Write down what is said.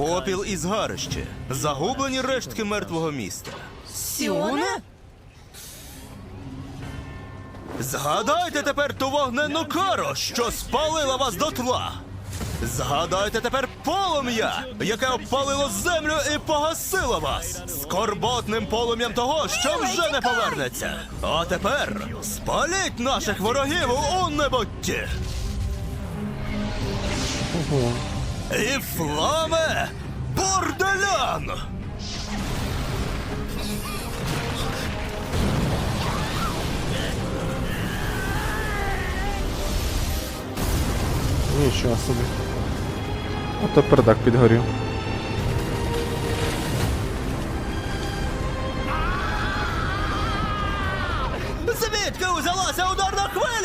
Попіл і згарище. Загублені рештки мертвого міста. Сіона? Згадайте тепер ту вогненну кару, що спалила вас дотла. Згадайте тепер полум'я, яке обпалило землю і погасило вас скорботним полум'ям того, що вже не повернеться. А тепер спаліть наших ворогів у небутті. І Iflame Bordelon! Нічого собі. Ото пердак підгорів. Звідки узялася ударна хвиля?